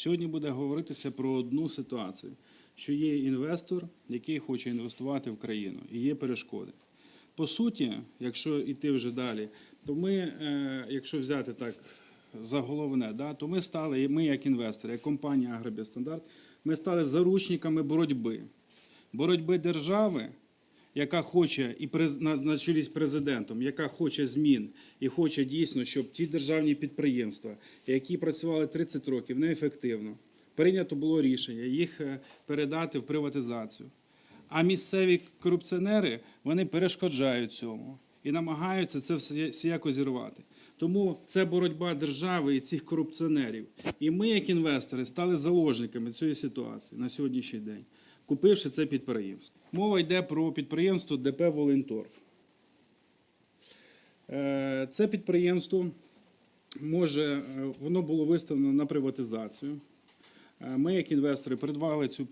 Сьогодні буде говоритися про одну ситуацію, що є інвестор, який хоче інвестувати в країну, і є перешкоди. По суті, якщо йти вже далі, то ми, е, якщо взяти так за головне, да, то ми стали, ми як інвестори, як компанія Агробіостандарт, ми стали заручниками боротьби. Боротьби держави, яка хоче, і на, президентом, яка хоче змін і хоче дійсно, щоб ті державні підприємства, які працювали 30 років неефективно, прийнято було рішення їх е, передати в приватизацію. А місцеві корупціонери вони перешкоджають цьому і намагаються це все якось зірвати. Тому це боротьба держави і цих корупціонерів. І ми, як інвестори, стали заложниками цієї ситуації на сьогоднішній день, купивши це підприємство. Мова йде про підприємство ДП Волинторф. Е, Це підприємство може, е, воно було виставлено на приватизацію. Е, Ми, як інвестори, придбали, цю,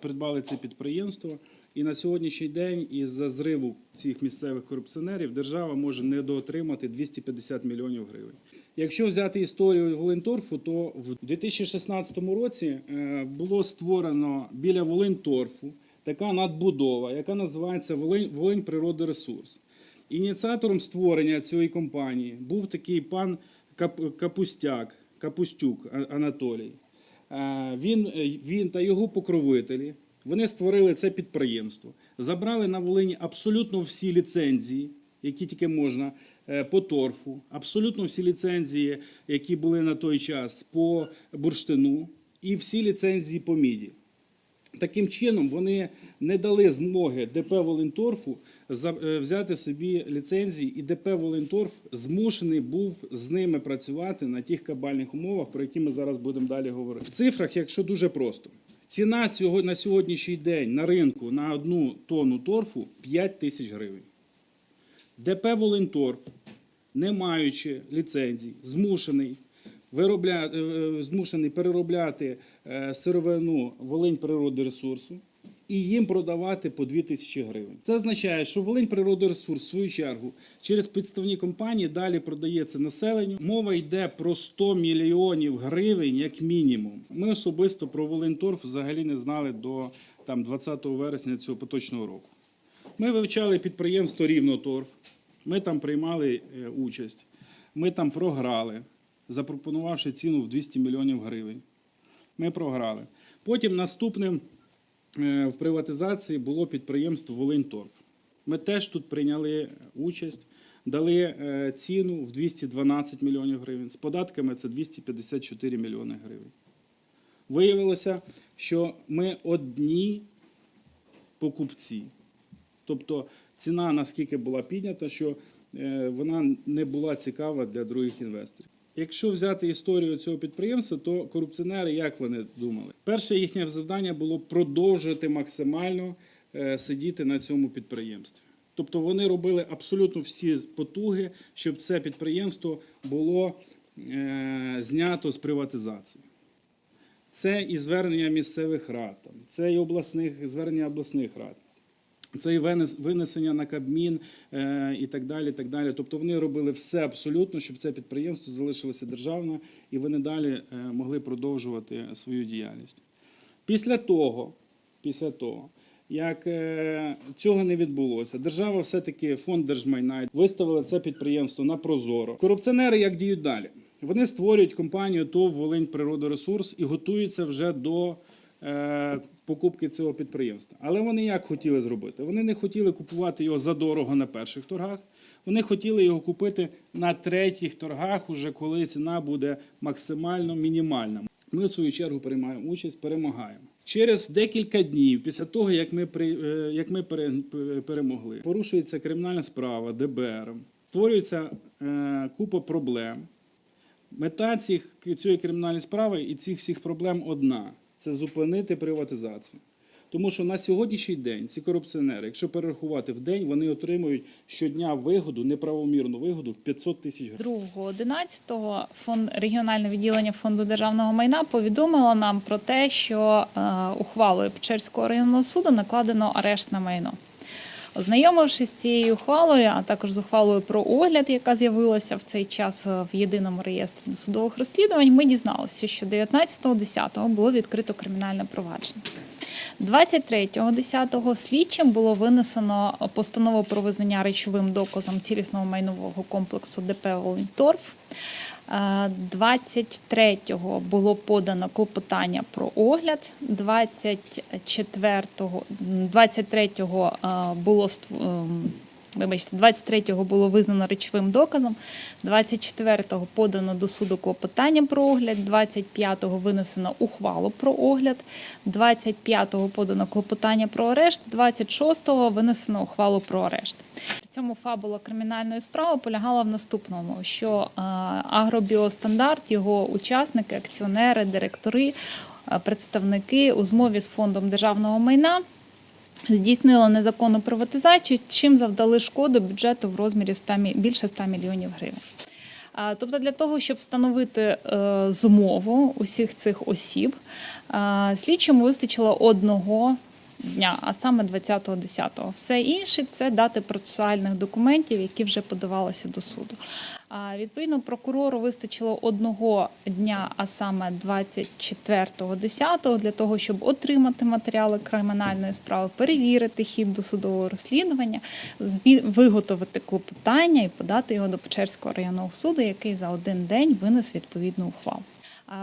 придбали це підприємство, і на сьогоднішній день, із-за зриву цих місцевих корупціонерів, держава може недоотримати 250 мільйонів гривень. Якщо взяти історію Волинторфу, то в 2016 році е, було створено біля Волинторфу така надбудова, яка називається Волинь, Волинь Природоресурс. Ініціатором створення цієї компанії був такий пан Кап- Капустяк, Капустюк Анатолій. Е, Він, е, він та його покровителі вони створили це підприємство, забрали на Волині абсолютно всі ліцензії, які тільки можна е, по торфу, абсолютно всі ліцензії, які були на той час по бурштину, і всі ліцензії по міді. Таким чином, вони не дали змоги ДП Волинторфу е, взяти собі ліцензії, і ДП Волинторф змушений був з ними працювати на тих кабальних умовах, про які ми зараз будемо далі говорити. В цифрах, якщо дуже просто, ціна на сьогоднішній день на ринку на одну тонну торфу 5 тисяч гривень. ДП Волинторф, не маючи ліцензій, змушений е, е, змушений переробляти е, сировину Волинь природоресурсу і їм продавати по 2 тисячі гривень. Це означає, що Волинь природоресурс, в свою чергу, через підставні компанії далі продається населенню. Мова йде про 100 мільйонів гривень як мінімум. Ми особисто про Волинторф взагалі не знали до там, 20 вересня цього поточного року. Ми вивчали підприємство Рівноторф. Ми там приймали е, участь. Ми там програли, запропонувавши ціну в 200 мільйонів гривень. Ми програли. Потім наступним в приватизації було підприємство Волиньторф. Ми теж тут прийняли участь, дали е, ціну в 212 мільйонів гривень. З податками це 254 мільйони гривень. Виявилося, що ми одні покупці. Тобто ціна наскільки була піднята, що е, вона не була цікава для других інвесторів. Якщо взяти історію цього підприємства, то корупціонери як вони думали? Перше їхнє завдання було продовжувати максимально е, сидіти на цьому підприємстві. Тобто вони робили абсолютно всі потуги, щоб це підприємство було е, знято з приватизації. Це і звернення місцевих рад, це і обласних звернення обласних рад. Це і винесення на Кабмін е, і так далі. так далі. Тобто вони робили все абсолютно, щоб це підприємство залишилося державне і вони далі е, могли продовжувати свою діяльність. Після того, після того, як е, цього не відбулося, держава все-таки фонд держмайна виставила це підприємство на прозоро. Корупціонери як діють далі? Вони створюють компанію ТОВ Волинь Природоресурс і готуються вже до покупки цього підприємства. Але вони як хотіли зробити? Вони не хотіли купувати його задорого на перших торгах. Вони хотіли його купити на третіх торгах, уже коли ціна буде максимально мінімальна. Ми в свою чергу приймаємо участь, перемагаємо. Через декілька днів після того, як ми, е, як ми перемогли, порушується кримінальна справа ДБР, створюється е, купа проблем. Мета цих, цієї кримінальної справи і цих всіх проблем одна це зупинити приватизацію. Тому що на сьогоднішній день ці корупціонери, якщо перерахувати в день, вони отримують щодня вигоду, неправомірну вигоду в 500 тисяч гривень. 2.11 фонд регіональне відділення фонду державного майна повідомило нам про те, що е, ухвалою Печерського районного суду накладено арешт на майно. Ознайомившись з цією ухвалою, а також з ухвалою про огляд, яка з'явилася в цей час е, в єдиному реєстрі досудових розслідувань, ми дізналися, що 19.10 було відкрито кримінальне провадження. 23.10 слідчим було винесено постанову про визнання речовим доказом цілісного майнового комплексу ДП «Волиньторф». Е, 23-го було подано клопотання про огляд. 24-го, 23-го е, було ем, Вибачте, 23-го було визнано речовим доказом, 24-го подано до суду клопотання про огляд, 25-го винесено ухвалу про огляд, 25-го подано клопотання про арешт, 26-го винесено ухвалу про арешт. Цьому фабула кримінальної справи полягала в наступному: що е, агробіостандарт, його учасники, акціонери, директори, е, представники у змові з фондом державного майна здійснила незаконну приватизацію, чим завдали шкоду бюджету в розмірі 100, більше 100 мільйонів гривень. Тобто для того, щоб встановити е, змову усіх цих осіб, слідчому вистачило одного дня, а саме 20.10. Все інше це дати процесуальних документів, які вже подавалися до суду. Відповідно, прокурору вистачило одного дня, а саме 24.10, для того, щоб отримати матеріали кримінальної справи, перевірити хід досудового розслідування, зві- виготовити клопотання і подати його до Печерського районного суду, який за один день винес відповідну ухвалу.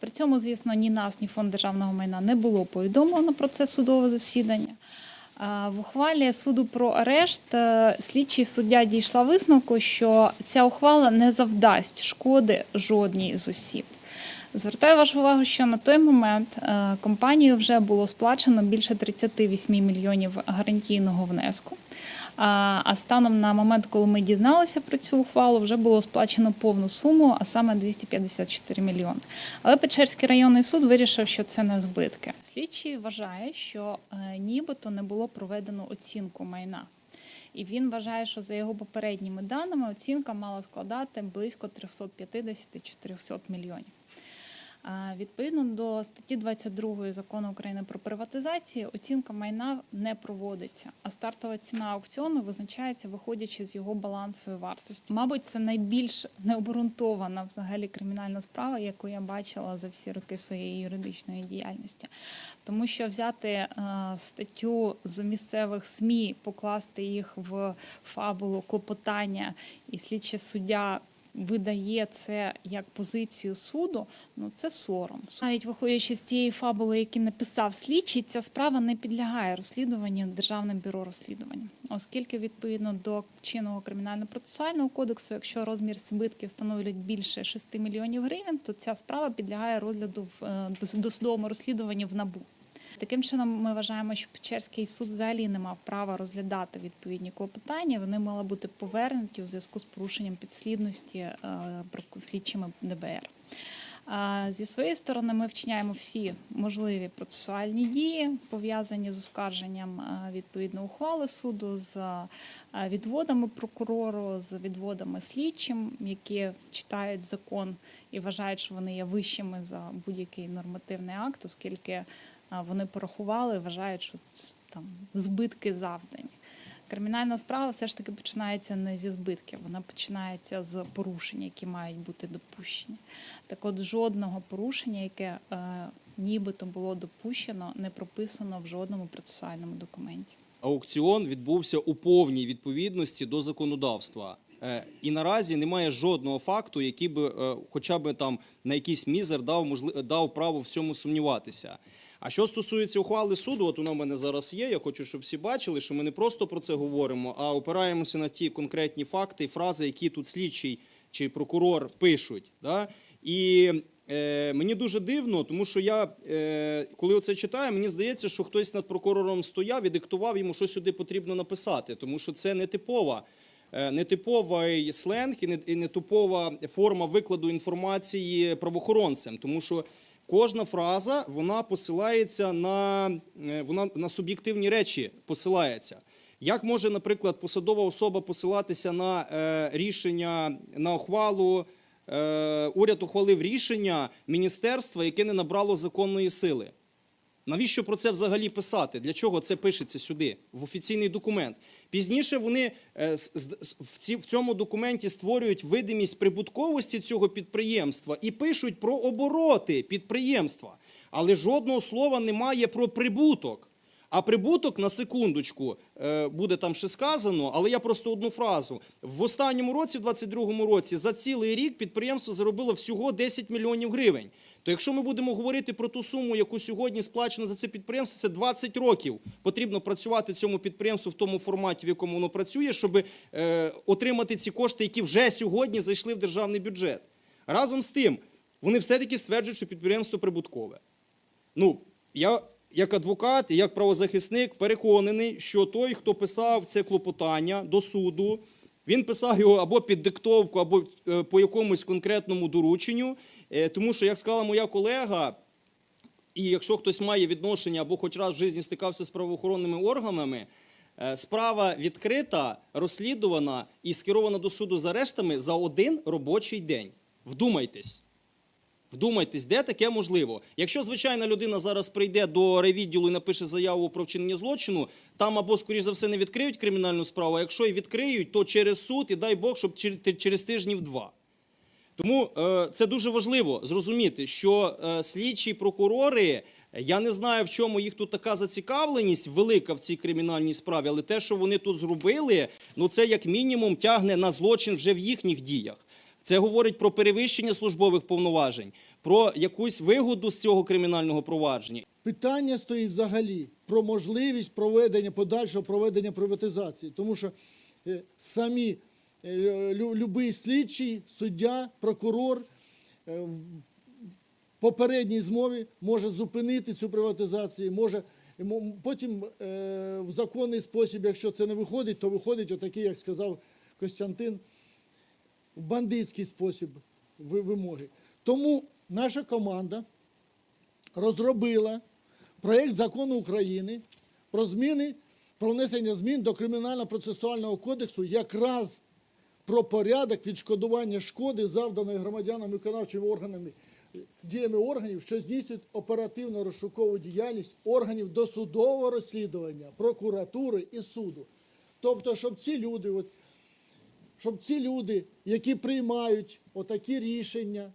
При цьому, звісно, ні нас, ні фонд державного майна не було повідомлено про це судове засідання. В ухвалі суду про арешт е, слідчий суддя дійшла висновку, що ця ухвала не завдасть шкоди жодній з осіб. Звертаю вашу увагу, що на той момент е, компанією вже було сплачено більше 38 мільйонів гарантійного внеску. А а станом на момент, коли ми дізналися про цю ухвалу, вже було сплачено повну суму, а саме 254 мільйони. Але Печерський районний суд вирішив, що це не збитки. Слідчий вважає, що е, нібито не було проведено оцінку майна. І він вважає, що за його попередніми даними оцінка мала складати близько 350-400 мільйонів. Відповідно до статті 22 закону України про приватизацію, оцінка майна не проводиться, а стартова ціна аукціону визначається виходячи з його балансової вартості. Мабуть, це найбільш необґрунтована взагалі кримінальна справа, яку я бачила за всі роки своєї юридичної діяльності. Тому що взяти е, статтю з місцевих СМІ, покласти їх в фабулу клопотання, і слідчий суддя видає це як позицію суду, ну це сором. Навіть виходячи з тієї фабули, які написав слідчий, ця справа не підлягає розслідуванню Державним бюро розслідування, оскільки відповідно до чинного кримінально-процесуального кодексу, якщо розмір збитків становить більше 6 мільйонів гривень, то ця справа підлягає розгляду в е, досудовому розслідуванні в НАБУ. Таким чином, ми вважаємо, що Печерський суд взагалі не мав права розглядати відповідні клопотання. Вони мали бути повернуті у зв'язку з порушенням підслідності е, слідчими ДБР. Зі своєї сторони, ми вчиняємо всі можливі процесуальні дії, пов'язані з оскарженням е, відповідно ухвали суду, з е, відводами прокурору, з відводами слідчим, які читають закон і вважають, що вони є вищими за будь-який нормативний акт, оскільки вони порахували, вважають, що там збитки завдані. Кримінальна справа все ж таки починається не зі збитків, вона починається з порушень, які мають бути допущені. Так от жодного порушення, яке е, нібито було допущено, не прописано в жодному процесуальному документі. аукціон відбувся у повній відповідності до законодавства. Е, І наразі немає жодного факту, який би е, хоча б там на якийсь мізер дав можли... дав право в цьому сумніватися. А що стосується ухвали суду, от вона в мене зараз є. Я хочу, щоб всі бачили, що ми не просто про це говоримо, а опираємося на ті конкретні факти і фрази, які тут слідчий чи прокурор пишуть. Да? І е, мені дуже дивно, тому що я, е, коли оце читаю, мені здається, що хтось над прокурором стояв і диктував йому, що сюди потрібно написати, тому що це не типова. е, Нетиповий сленг і не- і нетипова форма викладу інформації правоохоронцем, тому що кожна фраза вона посилається на е, вона на суб'єктивні речі посилається. Як може, наприклад, посадова особа посилатися на е, рішення на ухвалу? Е, уряд ухвалив рішення міністерства, яке не набрало законної сили. Навіщо про це взагалі писати? Для чого це пишеться сюди, в офіційний документ? Пізніше вони е, в, цьому документі створюють видимість прибутковості цього підприємства і пишуть про обороти підприємства. Але жодного слова немає про прибуток. А прибуток на секундочку е, буде там ще сказано, але я просто одну фразу. В останньому році, в 22-му році, за цілий рік підприємство заробило всього 10 мільйонів гривень. То якщо ми будемо говорити про ту суму, яку сьогодні сплачено за це підприємство, це 20 років. Потрібно працювати цьому підприємству в тому форматі, в якому воно працює, щоб е, отримати ці кошти, які вже сьогодні зайшли в державний бюджет. Разом з тим, вони все-таки стверджують, що підприємство прибуткове. Ну, я як адвокат і як правозахисник переконаний, що той, хто писав це клопотання до суду, він писав його або під диктовку, або е, по якомусь конкретному дорученню. Е, Тому що, як сказала моя колега, і якщо хтось має відношення або хоч раз в житті стикався з правоохоронними органами, е, справа відкрита, розслідувана і скерована до суду з арештами за один робочий день. Вдумайтесь. Вдумайтесь, де таке можливо. Якщо звичайна людина зараз прийде до райвідділу і напише заяву про вчинення злочину, там або, скоріш за все, не відкриють кримінальну справу, а якщо і відкриють, то через суд, і дай Бог, щоб через тижнів два. Тому е, це дуже важливо зрозуміти, що е, слідчі прокурори, я не знаю, в чому їх тут така зацікавленість велика в цій кримінальній справі, але те, що вони тут зробили, ну це як мінімум тягне на злочин вже в їхніх діях. Це говорить про перевищення службових повноважень, про якусь вигоду з цього кримінального провадження. Питання стоїть взагалі про можливість проведення подальшого проведення приватизації, тому що е, самі любий слідчий, суддя, прокурор е, в попередній змові може зупинити цю приватизацію, може потім е, в законний спосіб, якщо це не виходить, то виходить отакий, як сказав Костянтин, в бандитський спосіб вимоги. Тому наша команда розробила проєкт закону України про зміни, про внесення змін до Кримінально-процесуального кодексу якраз про порядок відшкодування шкоди, завданої громадянам виконавчими органами, діями органів, що здійснюють оперативно-розшукову діяльність органів досудового розслідування, прокуратури і суду. Тобто, щоб ці люди, от, щоб ці люди, які приймають отакі рішення,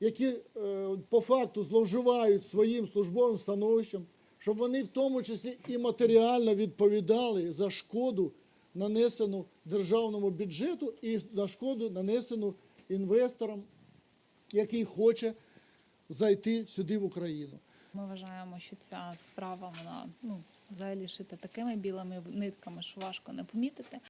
які е, по факту зловживають своїм службовим становищем, щоб вони в тому числі і матеріально відповідали за шкоду, нанесену державному бюджету, і за шкоду, нанесену інвесторам, який хоче зайти сюди в Україну. Ми вважаємо, що ця справа вона ну взагалі шита такими білими нитками, що важко не помітити.